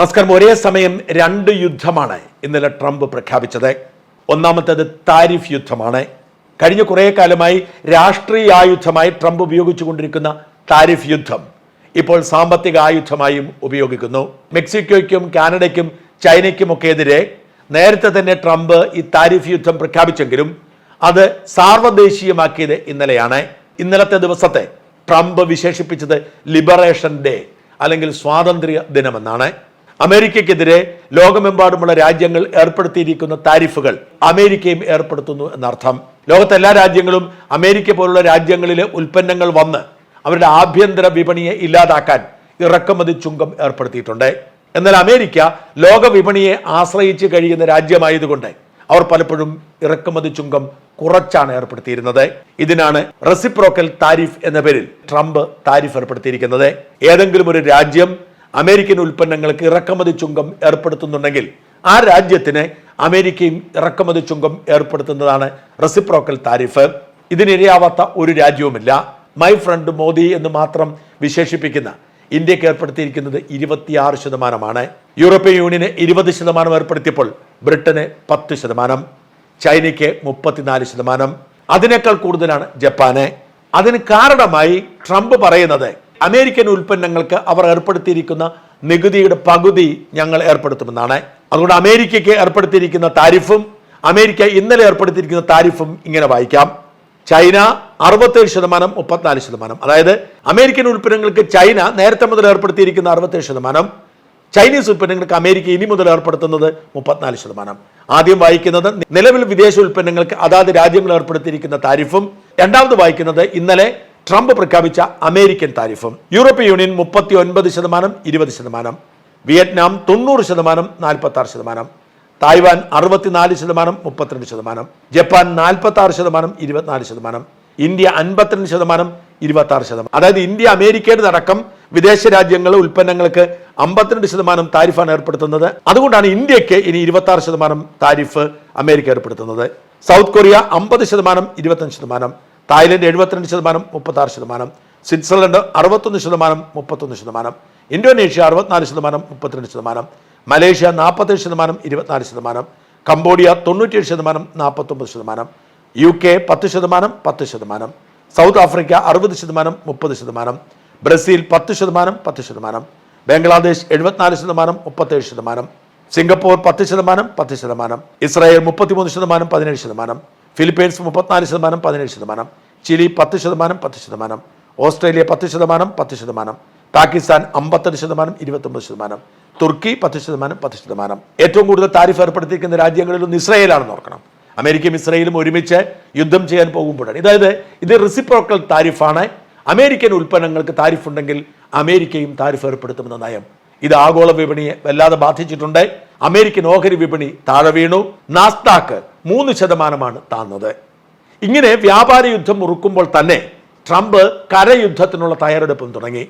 നമസ്കാരം. ഒരേ സമയം രണ്ട് യുദ്ധമാണ് ഇന്നലെ ട്രംപ് പ്രഖ്യാപിച്ചത്. ഒന്നാമത്തേത് താരിഫ് യുദ്ധമാണ്. കഴിഞ്ഞ കുറേ കാലമായി രാഷ്ട്രീയ ആയുധമായി ട്രംപ് ഉപയോഗിച്ചുകൊണ്ടിരിക്കുന്ന താരിഫ് യുദ്ധം ഇപ്പോൾ സാമ്പത്തിക ആയുധമായും ഉപയോഗിക്കുന്നു. മെക്സിക്കോയ്ക്കും കാനഡയ്ക്കും ചൈനയ്ക്കുമൊക്കെ എതിരെ നേരത്തെ തന്നെ ട്രംപ് ഈ താരിഫ് യുദ്ധം പ്രഖ്യാപിച്ചെങ്കിലും അത് സാർവദേശീയമാക്കിയത് ഇന്നലെയാണ്. ഇന്നലത്തെ ദിവസത്തെ ട്രംപ് വിശേഷിപ്പിച്ചത് ലിബറേഷൻ ഡേ അല്ലെങ്കിൽ സ്വാതന്ത്ര്യ ദിനമെന്നാണ്. അമേരിക്കയ്ക്കെതിരെ ലോകമെമ്പാടുമുള്ള രാജ്യങ്ങൾ ഏർപ്പെടുത്തിയിരിക്കുന്ന താരിഫുകൾ അമേരിക്കയും ഏർപ്പെടുത്തുന്നു എന്നർത്ഥം. ലോകത്തെ എല്ലാ രാജ്യങ്ങളും അമേരിക്ക പോലുള്ള രാജ്യങ്ങളിലെ ഉൽപ്പന്നങ്ങൾ വന്ന് അവരുടെ ആഭ്യന്തര വിപണിയെ ഇല്ലാതാക്കാൻ ഇറക്കുമതി ചുങ്കം ഏർപ്പെടുത്തിയിട്ടുണ്ട്. എന്നാൽ അമേരിക്ക ലോക വിപണിയെ ആശ്രയിച്ച് കഴിയുന്ന രാജ്യമായതുകൊണ്ട് അവർ പലപ്പോഴും ഇറക്കുമതി ചുങ്കം കുറച്ചാണ് ഏർപ്പെടുത്തിയിരുന്നത്. ഇതിനാണ് റെസിപ്രോക്കൽ താരിഫ് എന്ന പേരിൽ ട്രംപ് താരിഫ് ഏർപ്പെടുത്തിയിരിക്കുന്നത്. ഏതെങ്കിലും ഒരു രാജ്യം അമേരിക്കൻ ഉൽപ്പന്നങ്ങൾക്ക് ഇറക്കുമതി ചുങ്കം ഏർപ്പെടുത്തുന്നുണ്ടെങ്കിൽ ആ രാജ്യത്തിന് അമേരിക്കയും ഇറക്കുമതി ചുങ്കം ഏർപ്പെടുത്തുന്നതാണ് റെസിപ്രോക്കൽ താരിഫ്. ഇതിനിരയാവാത്ത ഒരു രാജ്യവുമില്ല. മൈ ഫ്രണ്ട് മോദി എന്ന് മാത്രം വിശേഷിപ്പിക്കുന്ന ഇന്ത്യയ്ക്ക് ഏർപ്പെടുത്തിയിരിക്കുന്നത് ഇരുപത്തിയാറ് ശതമാനമാണ്. യൂറോപ്യൻ യൂണിയന് ഇരുപത് ശതമാനം ഏർപ്പെടുത്തിയപ്പോൾ ബ്രിട്ടന് പത്ത് ശതമാനം ചൈനയ്ക്ക് മുപ്പത്തിനാല് ശതമാനം. അതിനേക്കാൾ കൂടുതലാണ് ജപ്പാന്. അതിന് കാരണമായി ട്രംപ് പറയുന്നത് അമേരിക്കൻ ഉൽപ്പന്നങ്ങൾക്ക് അവർ ഏർപ്പെടുത്തിയിരിക്കുന്ന നികുതിയുടെ പകുതി ഞങ്ങൾ ഏർപ്പെടുത്തുമെന്നാണ്. അതുകൊണ്ട് അമേരിക്കയ്ക്ക് ഏർപ്പെടുത്തിയിരിക്കുന്ന താരിഫും അമേരിക്ക ഇന്നലെ ഏർപ്പെടുത്തിയിരിക്കുന്ന താരിഫും ഇങ്ങനെ വായിക്കാം. ചൈന അറുപത്തേഴ് ശതമാനം മുപ്പത്തിനാല് ശതമാനം. അതായത് അമേരിക്കൻ ഉൽപ്പന്നങ്ങൾക്ക് ചൈന നേരത്തെ മുതൽ ഏർപ്പെടുത്തിയിരിക്കുന്ന അറുപത്തേഴ് ശതമാനം ചൈനീസ് ഉൽപ്പന്നങ്ങൾക്ക് അമേരിക്ക ഇനി മുതൽ ഏർപ്പെടുത്തുന്നത് മുപ്പത്തിനാല് ശതമാനം. ആദ്യം വായിക്കുന്നത് നിലവിൽ വിദേശ ഉൽപ്പന്നങ്ങൾക്ക് അതാത് രാജ്യങ്ങൾ ഏർപ്പെടുത്തിയിരിക്കുന്ന താരിഫും രണ്ടാമത് വായിക്കുന്നത് ഇന്നലെ ട്രംപ് പ്രഖ്യാപിച്ച അമേരിക്കൻ താരിഫും യൂറോപ്യൻ യൂണിയൻ മുപ്പത്തി ഒൻപത് ശതമാനം ഇരുപത് ശതമാനം വിയറ്റ്നാം തൊണ്ണൂറ് ശതമാനം നാൽപ്പത്തി ആറ് ശതമാനം തായ്വാൻ അറുപത്തിനാല് ശതമാനം മുപ്പത്തിരണ്ട് ശതമാനം ജപ്പാൻ നാൽപ്പത്തി ആറ് ശതമാനം ഇരുപത്തിനാല് ശതമാനം ഇന്ത്യ അൻപത്തിരണ്ട് ശതമാനം ഇരുപത്തി ആറ് ശതമാനം. അതായത് ഇന്ത്യ അമേരിക്കയുടെ അടക്കം വിദേശ രാജ്യങ്ങൾ ഉൽപ്പന്നങ്ങൾക്ക് അമ്പത്തിരണ്ട് ശതമാനം താരിഫാണ് ഏർപ്പെടുത്തുന്നത്. അതുകൊണ്ടാണ് ഇന്ത്യയ്ക്ക് ഇനി ഇരുപത്തി ആറ് ശതമാനം താരിഫ് അമേരിക്ക ഏർപ്പെടുത്തുന്നത്. സൗത്ത് കൊറിയ അമ്പത് ശതമാനം ഇരുപത്തഞ്ച് ശതമാനം തായ്ലൻഡ് എഴുപത്തിരണ്ട് ശതമാനം മുപ്പത്താറ് ശതമാനം. സ്വിറ്റ്സർലൻഡ് അറുപത്തൊന്ന് ശതമാനം മുപ്പത്തൊന്ന് ശതമാനം. ഇന്തോനേഷ്യ അറുപത്തിനാല് ശതമാനം മുപ്പത്തിരണ്ട് ശതമാനം. മലേഷ്യ നാൽപ്പത്തേഴ് ശതമാനം ഇരുപത്തിനാല് ശതമാനം. കംബോഡിയ തൊണ്ണൂറ്റിയേഴ് ശതമാനം നാൽപ്പത്തൊമ്പത് ശതമാനം. യു കെ പത്ത് ശതമാനം പത്ത് ശതമാനം. സൗത്ത് ആഫ്രിക്ക അറുപത് ശതമാനം മുപ്പത് ശതമാനം. ബ്രസീൽ പത്ത് ശതമാനം പത്ത് ശതമാനം. ബംഗ്ലാദേശ് എഴുപത്തിനാല് ശതമാനം മുപ്പത്തേഴ് ശതമാനം. സിംഗപ്പൂർ പത്ത് ശതമാനം പത്ത് ശതമാനം. ഇസ്രായേൽ മുപ്പത്തിമൂന്ന് ശതമാനം പതിനേഴ് ശതമാനം. ഫിലിപ്പീൻസ് മുപ്പത്തിനാല് ശതമാനം പതിനേഴ് ശതമാനം. ചിലി പത്ത് ശതമാനം പത്ത് ശതമാനം. ഓസ്ട്രേലിയ പത്ത് ശതമാനം പത്ത് ശതമാനം. പാകിസ്ഥാൻ അമ്പത്തെട്ട് ശതമാനം ഇരുപത്തൊമ്പത് ശതമാനം. തുർക്കി പത്ത് ശതമാനം പത്ത് ശതമാനം. ഏറ്റവും കൂടുതൽ താരിഫ് ഏർപ്പെടുത്തിയിരിക്കുന്ന രാജ്യങ്ങളിലൊന്ന് ഇസ്രയേലാണെന്ന് ഓർക്കണം. അമേരിക്കയും ഇസ്രയേലും ഒരുമിച്ച് യുദ്ധം ചെയ്യാൻ പോകുമ്പോഴാണ്. അതായത് ഇത് റെസിപ്രോക്കൽ താരിഫാണ്. അമേരിക്കൻ ഉൽപ്പന്നങ്ങൾക്ക് താരിഫ് ഉണ്ടെങ്കിൽ അമേരിക്കയും താരിഫ് ഏർപ്പെടുത്തുമെന്ന നയം. ഇത് ആഗോള വിപണിയെ വല്ലാതെ ബാധിച്ചിട്ടുണ്ട്. അമേരിക്കൻ ഓഹരി വിപണി താഴെ വീണു. നാസ്താക്ക് മൂന്ന് ശതമാനമാണ് താന്നത്. ഇങ്ങനെ വ്യാപാര യുദ്ധം മുറുക്കുമ്പോൾ തന്നെ ട്രംപ് കരയുദ്ധത്തിനുള്ള തയ്യാറെടുപ്പും തുടങ്ങി.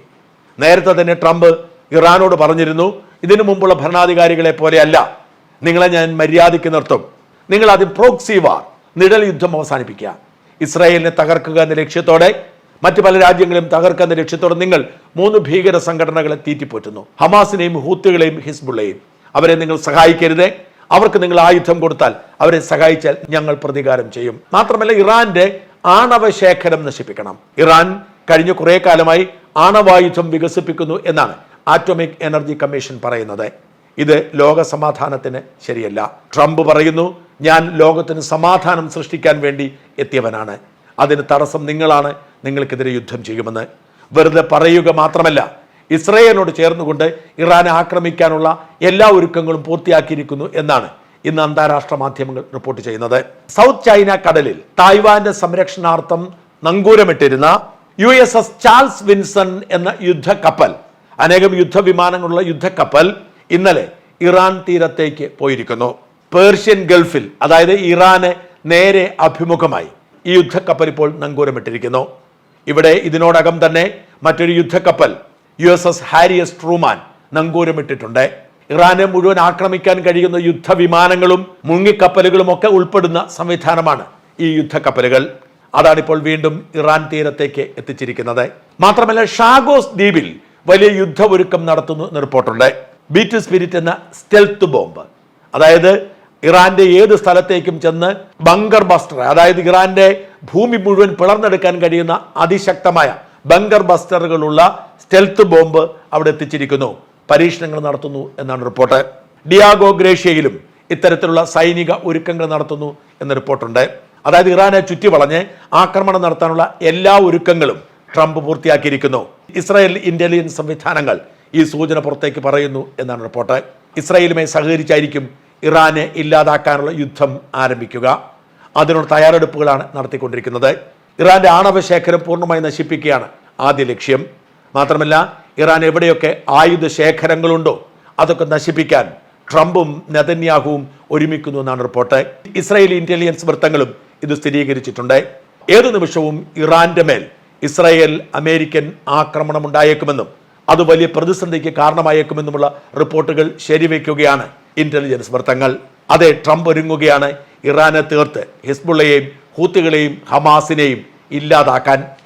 നേരത്തെ തന്നെ ട്രംപ് ഇറാനോട് പറഞ്ഞിരുന്നു ഇതിനു മുമ്പുള്ള ഭരണാധികാരികളെ പോലെയല്ല. നിങ്ങളെ ഞാൻ മര്യാദയ്ക്ക് നിർത്തും. നിങ്ങൾ ആദ്യം പ്രോക്സി വാർ നിഴൽ യുദ്ധം അവസാനിപ്പിക്കുക. ഇസ്രായേലിനെ തകർക്കുക എന്ന ലക്ഷ്യത്തോടെ മറ്റു പല രാജ്യങ്ങളെയും തകർക്കുക എന്ന ലക്ഷ്യത്തോടെ നിങ്ങൾ മൂന്ന് ഭീകര സംഘടനകളെ തീറ്റിപ്പോറ്റുന്നു. ഹമാസിനെയും ഹൂത്തുകളെയും ഹിസ്ബുള്ളയും അവരെ നിങ്ങൾ സഹായിക്കരുതേ. അവർക്ക് നിങ്ങൾ ആയുധം കൊടുത്താൽ അവരെ സഹായിച്ചാൽ ഞങ്ങൾ പ്രതികാരം ചെയ്യും. മാത്രമല്ല ഇറാന്റെ ആണവ ശേഖരം നശിപ്പിക്കണം. ഇറാൻ കഴിഞ്ഞ കുറേ കാലമായി ആണവായുധം വികസിപ്പിക്കുന്നു എന്നാണ് ആറ്റോമിക് എനർജി കമ്മീഷൻ പറയുന്നത്. ഇത് ലോക സമാധാനത്തിന് ശരിയല്ല. ട്രംപ് പറയുന്നു ഞാൻ ലോകത്തിന് സമാധാനം സൃഷ്ടിക്കാൻ വേണ്ടി എത്തിയവനാണ്. അതിന് തടസ്സം നിങ്ങളാണ്. നിങ്ങൾക്കെതിരെ യുദ്ധം ചെയ്യുമെന്ന്. വെറുതെ പറയുക മാത്രമല്ല ഇസ്രയേലിനോട് ചേർന്നുകൊണ്ട് ഇറാനെ ആക്രമിക്കാനുള്ള എല്ലാ ഒരുക്കങ്ങളും പൂർത്തിയാക്കിയിരിക്കുന്നു എന്നാണ് ഇന്ന് അന്താരാഷ്ട്ര മാധ്യമങ്ങൾ റിപ്പോർട്ട് ചെയ്യുന്നത്. സൗത്ത് ചൈന കടലിൽ തായ്വാന്റെ സംരക്ഷണാർത്ഥം നങ്കൂരമിട്ടിരുന്ന U S S Charles Vinson എന്ന യുദ്ധക്കപ്പൽ അനേകം യുദ്ധവിമാനങ്ങളുള്ള യുദ്ധക്കപ്പൽ ഇന്നലെ ഇറാൻ തീരത്തേക്ക് പോയിരിക്കുന്നു. പേർഷ്യൻ ഗൾഫിൽ അതായത് ഇറാന് നേരെ അഭിമുഖമായി ഈ യുദ്ധക്കപ്പൽ ഇപ്പോൾ നങ്കൂരമിട്ടിരിക്കുന്നു. ഇവിടെ ഇതിനോടകം തന്നെ മറ്റൊരു യുദ്ധക്കപ്പൽ U S S Harry S Truman നങ്കൂരമിട്ടിട്ടുണ്ട്. ഇറാനെ മുഴുവൻ ആക്രമിക്കാൻ കഴിയുന്ന യുദ്ധവിമാനങ്ങളും മുങ്ങിക്കപ്പലുകളും ഒക്കെ ഉൾപ്പെടുന്ന സംവിധാനമാണ് ഈ യുദ്ധക്കപ്പലുകൾ. അതാണിപ്പോൾ വീണ്ടും ഇറാൻ തീരത്തേക്ക് എത്തിച്ചിരിക്കുന്നത്. മാത്രമല്ല ഷാഗോസ് ദ്വീപിൽ വലിയ യുദ്ധ ഒരുക്കം നടത്തുന്നു എന്ന് റിപ്പോർട്ടുണ്ട്. ബീറ്റ് സ്പിരിറ്റ് എന്ന സ്റ്റെൽത്ത് ബോംബ്. അതായത് ഇറാന്റെ ഏത് സ്ഥലത്തേക്കും ചെന്ന് ബങ്കർ ബസ്റ്റർ അതായത് ഇറാന്റെ ഭൂമി മുഴുവൻ പിളർന്നെടുക്കാൻ കഴിയുന്ന അതിശക്തമായ ബങ്കർ ബസ്റ്ററുകളുള്ള സ്റ്റെൽത്ത് ബോംബ് അവിടെ എത്തിച്ചിരിക്കുന്നു. പരീക്ഷണങ്ങൾ നടത്തുന്നു എന്നാണ് റിപ്പോർട്ട്. ഡിയാഗോ ഗ്രേഷ്യയിലും ഇത്തരത്തിലുള്ള സൈനിക ഒരുക്കങ്ങൾ നടത്തുന്നു എന്ന റിപ്പോർട്ടുണ്ട്. അതായത് ഇറാനെ ചുറ്റി വളഞ്ഞ് ആക്രമണം നടത്താനുള്ള എല്ലാ ഒരുക്കങ്ങളും ട്രംപ് പൂർത്തിയാക്കിയിരിക്കുന്നു. ഇസ്രായേൽ ഇന്റലിജൻസ് സംവിധാനങ്ങൾ ഈ സൂചന പുറത്തേക്ക് പറയുന്നു എന്നാണ് റിപ്പോർട്ട്. ഇസ്രായേലുമായി സഹകരിച്ചായിരിക്കും ഇറാനെ ഇല്ലാതാക്കാനുള്ള യുദ്ധം ആരംഭിക്കുക. അതിനുള്ള തയ്യാറെടുപ്പുകളാണ് നടത്തിക്കൊണ്ടിരിക്കുന്നത്. ഇറാന്റെ ആണവ ശേഖരം പൂർണമായി നശിപ്പിക്കുകയാണ് ആദ്യ ലക്ഷ്യം. മാത്രമല്ല ഇറാൻ എവിടെയൊക്കെ ആയുധ ശേഖരങ്ങളുണ്ടോ അതൊക്കെ നശിപ്പിക്കാൻ ട്രംപും നെതന്യാഹുവും ഒരുമിക്കുന്നു എന്നാണ് റിപ്പോർട്ട്. ഇസ്രായേലി ഇന്റലിജൻസ് വൃത്തങ്ങളും ഇത് സ്ഥിരീകരിച്ചിട്ടുണ്ട്. ഏതു നിമിഷവും ഇറാന്റെ മേൽ ഇസ്രായേൽ അമേരിക്കൻ ആക്രമണം ഉണ്ടായേക്കുമെന്നും അത് വലിയ പ്രതിസന്ധിക്ക് കാരണമായേക്കുമെന്നുമുള്ള റിപ്പോർട്ടുകൾ ശരിവെക്കുകയാണ് ഇന്റലിജൻസ് വൃത്തങ്ങൾ. അതെ ട്രംപ് ഒരുങ്ങുകയാണ് ഇറാനെ തീർത്ത് ഹിസ്ബുള്ളയെയും ഹൂത്തുകളെയും ഹമാസിനെയും ഇല്ലാതാക്കാൻ.